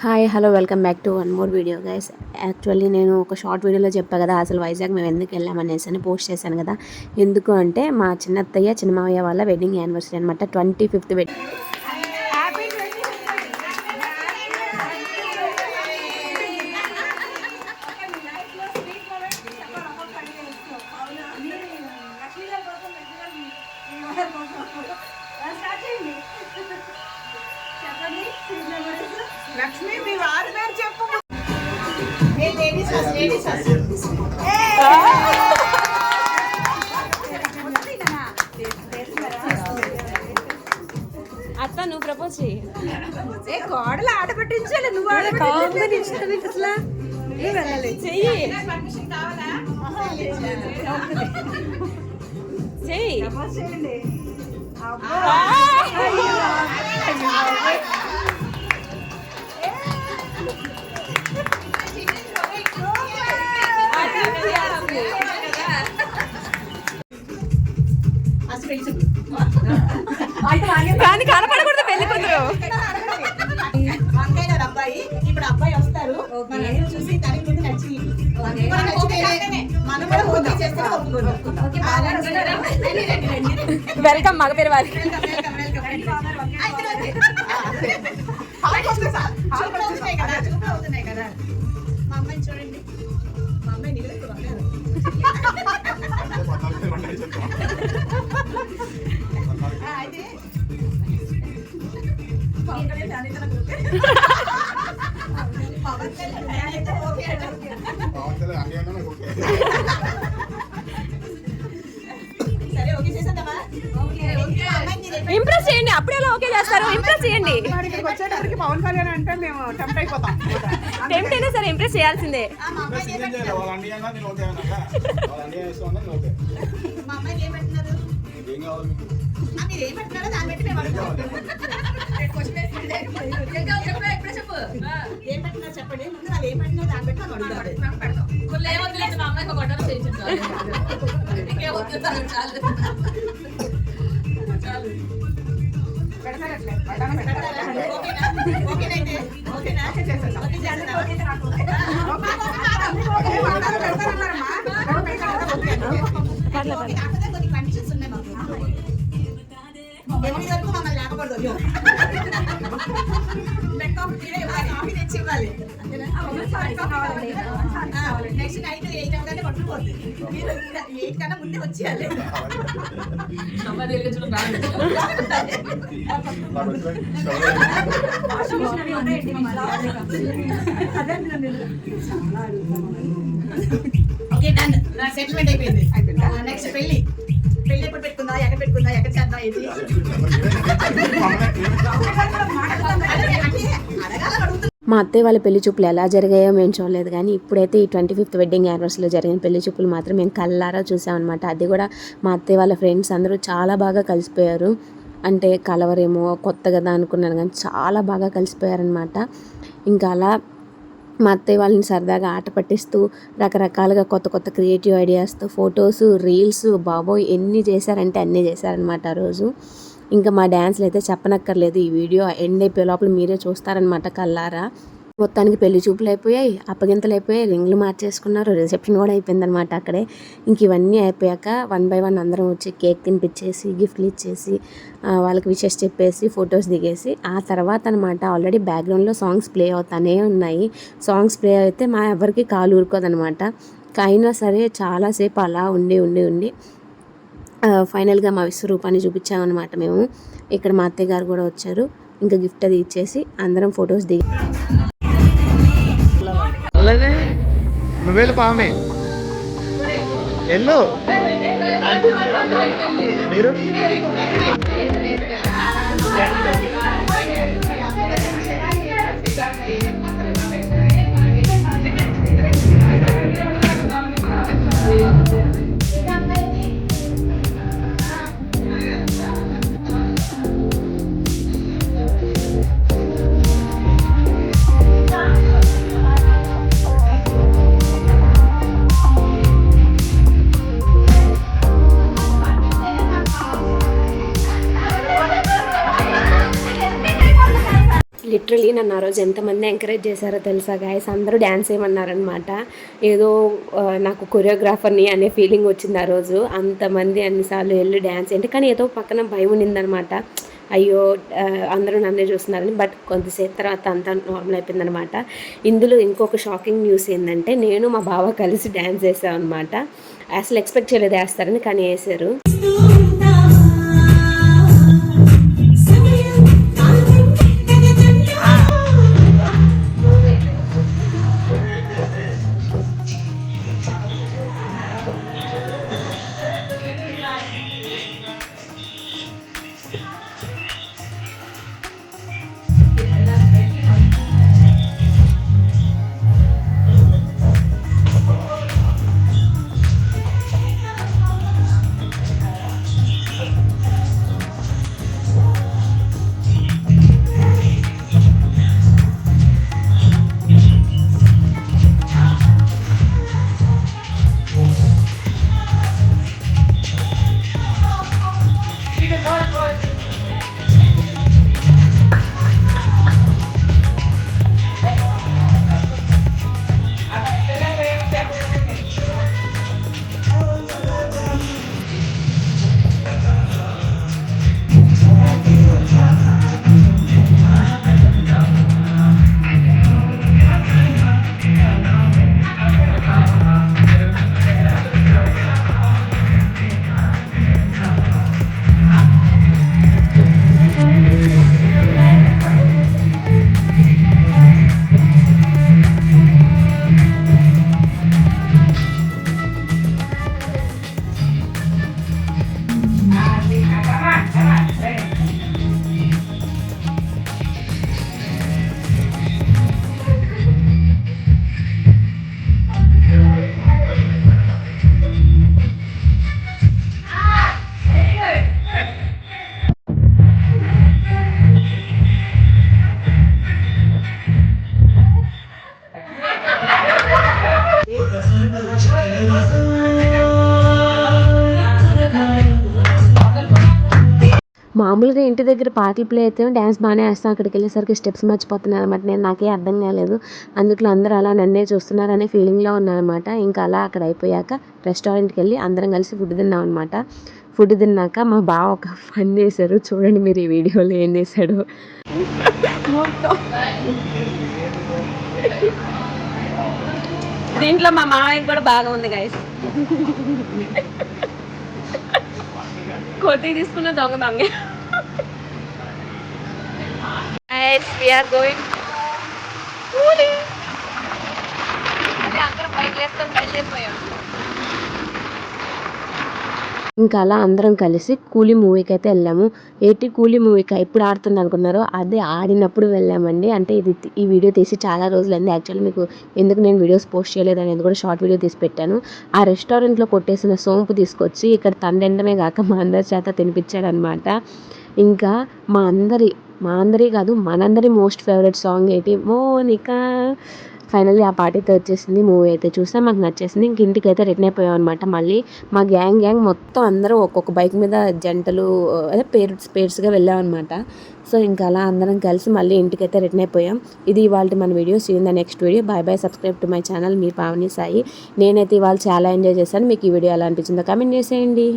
Hi hello welcome back to one more video guys actually నేను ఒక short వీడియోలో చెప్పా కదా అసలు వైజాగ్ మేము ఎందుకు వెళ్ళామనేసి అని పోస్ట్ చేశాను కదా. ఎందుకు అంటే మా చిన్నత్తయ్య చిన్నమావయ్య వాళ్ళ వెడ్డింగ్ యానివర్సరీ అనమాట ట్వంటీ ఫిఫ్త్ వెడ్డింగ్ అత్త నువ్వు ప్రపోజ్ చేయి ఏ కోడలు ఆట పెట్టించాలి నువ్వు ఆట పెట్టించాలి. అసలు? ఏ వెళ్ళాలి. చెయ్యి. చెయ్యి. ప్రపోజ్ కానీ కనపడకూడదు పెళ్ళి కూతురు. అబ్బాయి ఇప్పుడు అబ్బాయి వస్తారు. చూసి తనకి ముందు నచ్చి మనం కూడా చేస్తే. వెల్కమ్ మగ పేరు వారి పవన్ కళ్యాణ్ ఫ్యాన్ అయితే నాకు ఓకే. పవన్ కళ్యాణ్ ఇంప్రెస్ చేయండి అప్పుడే ఎలా ఓకే చేస్తారు? ఇంప్రెస్ చేయండి. వచ్చేటప్పటికి పవన్ కళ్యాణ్ అంటే మేము టెంప్ట్ అయిపోతాం. టెంప్ట్ అయినా సరే ఇంప్రెస్ చేయాల్సిందే. మా మా చెప్పండి. ముందు వాళ్ళు ఏం దాన్ని బట్టి మనం ఓకేనా? ఓకేనైతే? ఓకేనా? ఓకే ఎనిమిది వరకు మమ్మల్ని లేపకూడదు మీరే ఇవ్వాలి, నెక్స్ట్ నైట్ ఎయిట్ అవగానే పట్టుకుపోద్ది మీరు ఎయిట్ కన్నా ముందే వచ్చేయాలి. ఓకే డన్ సెటిల్మెంట్ అయిపోయింది. నెక్స్ట్ పెళ్ళి పెళ్ళి ఎప్పుడు పెట్టుకుందా? ఎక్కడ పెట్టుకుందా? ఎక్కడ చేద్దాం? అంటే అడగాలని అడుగుతున్నా మా అత్తయ్య వాళ్ళ పెళ్ళి చూపులు ఎలా జరిగాయో మేము చూడలేదు కానీ ఇప్పుడైతే ఈ ట్వంటీ ఫిఫ్త్ వెడ్డింగ్ యానివర్సరీలో జరిగిన పెళ్ళి చూపులు మాత్రం మేము కళ్ళారా చూసామన్నమాట. అది కూడా మా అత్తయ్య వాళ్ళ ఫ్రెండ్స్ అందరూ చాలా బాగా కలిసిపోయారు. అంటే కలవరేమో కొత్త కదా అనుకున్నాను కానీ చాలా బాగా కలిసిపోయారనమాట ఇంకా అలా మా అత్తయ్య వాళ్ళని సరదాగా ఆట పట్టిస్తూ రకరకాలుగా కొత్త కొత్త క్రియేటివ్ ఐడియాస్తో ఫొటోస్ రీల్స్ బాబోయ్ ఎన్ని చేశారంటే అన్నీ చేశారనమాట ఆ రోజు. ఇంకా మా డ్యాన్స్లు అయితే చెప్పనక్కర్లేదు. ఈ వీడియో ఎండ్ అయిపోయే లోపల మీరే చూస్తారనమాట కల్లారా మొత్తానికి పెళ్ళి చూపులు అయిపోయాయి అప్పగింతలు అయిపోయాయి రింగ్లు మార్చేసుకున్నారు రిసెప్షన్ కూడా అయిపోయిందనమాట అక్కడే. ఇంక ఇవన్నీ అయిపోయాక వన్ బై వన్ అందరం వచ్చి కేక్ తినిపించేసి గిఫ్ట్లు ఇచ్చేసి వాళ్ళకి విషెస్ చెప్పేసి ఫొటోస్ దిగేసి ఆ తర్వాత అనమాట ఆల్రెడీ బ్యాక్గ్రౌండ్లో సాంగ్స్ ప్లే అవుతానే ఉన్నాయి. సాంగ్స్ ప్లే అయితే మా ఎవరికి కాలు ఊరుకోదనమాట అయినా సరే చాలాసేపు అలా ఉండి ఉండి ఉండి ఫైనల్గా మా విశ్వరూపాన్ని చూపించామన్నమాట మేము. ఇక్కడ మా అత్తయ్య గారు కూడా వచ్చారు. ఇంకా గిఫ్ట్ అది ఇచ్చేసి అందరం ఫొటోస్ దిగి నువ్వేళ్ళు పామే. ఎల్లు మీరు? నన్ను ఆ రోజు ఎంతమంది ఎంకరేజ్ చేశారో తెలుసా గాయస్ అందరూ డ్యాన్స్ వేయమన్నారనమాట ఏదో నాకు కొరియోగ్రాఫర్ని అనే ఫీలింగ్ వచ్చింది ఆ రోజు. అంతమంది అన్నిసార్లు వెళ్ళి డ్యాన్స్ అంటే కానీ ఏదో పక్కన భయం ఉండిందనమాట అయ్యో అందరూ నన్నే చూస్తున్నారని. బట్ కొంతసేపు తర్వాత అంతా నార్మల్ అయిపోయిందనమాట ఇందులో ఇంకొక షాకింగ్ న్యూస్ ఏంటంటే నేను మా బావ కలిసి డ్యాన్స్ వేసాం అనమాట అసలు ఎక్స్పెక్ట్ చేయలేదు వేస్తారని కానీ వేసారు. మామూలుగా ఇంటి దగ్గర పాటలు ప్లే అయితే డ్యాన్స్ బాగానే వేస్తాం. అక్కడికి వెళ్ళేసరికి స్టెప్స్ మర్చిపోతున్నాను అనమాట నేను నాకే అర్థం కాలేదు. అందుట్లో అందరూ అలా నన్నే చూస్తున్నారనే ఫీలింగ్లో అనమాట ఇంకా అలా అక్కడ అయిపోయాక రెస్టారెంట్కి వెళ్ళి అందరం కలిసి ఫుడ్ తిన్నాం అనమాట ఫుడ్ తిన్నాక మా బావ ఒక ఫన్ చేశారు. చూడండి మీరు ఈ వీడియోలో ఏం చేశాడు. దీంట్లో మా మామయ్య కూడా బాగా ఉంది గైస్ కొద్దిగా తీసుకున్న దొంగ దొంగ. గోయింగ్ అందరూ బైక్ వేసుకొని బయలుదేరిపోయాం. ఇంకా అలా అందరం కలిసి కూలీ మూవీకి అయితే వెళ్ళాము. ఏంటి కూలీ మూవీకి ఎప్పుడు ఆడుతుంది అనుకున్నారో అదే ఆడినప్పుడు వెళ్ళామండి. అంటే ఇది ఈ వీడియో తీసి చాలా రోజులైంది. యాక్చువల్లీ మీకు ఎందుకు నేను వీడియోస్ పోస్ట్ చేయలేదు అనేది కూడా షార్ట్ వీడియో తీసి పెట్టాను. ఆ రెస్టారెంట్లో కొట్టేసిన సోంపు తీసుకొచ్చి ఇక్కడ తండెండమే కాక మా అందరి చేత తినిపించాడనమాట. ఇంకా మా అందరి మా అందరి కాదు మనందరి మోస్ట్ ఫేవరెట్ సాంగ్ ఏంటి? మోనికా. ఫైనల్లీ ఆ పాట అయితే వచ్చేసింది మూవీ అయితే చూస్తే మాకు నచ్చేసింది. ఇంక ఇంటికి అయితే రిటర్న్ అయిపోయాం అనమాట మళ్ళీ. మా గ్యాంగ్ గ్యాంగ్ మొత్తం అందరూ ఒక్కొక్క బైక్ మీద జంటలు అదే పేర్స్ పేర్స్గా వెళ్ళాం అనమాట సో ఇంకా అలా అందరం కలిసి మళ్ళీ ఇంటికి అయితే రిటర్న్ అయిపోయాం. ఇది ఇవాళ మన video. See the next video bye bye subscribe to my channel మీ పావని సాయి. నేనైతే ఇవాళ చాలా ఎంజాయ్ చేశాను. మీకు ఈ వీడియో ఎలా అనిపించిందో కామెంట్ చేసేయండి.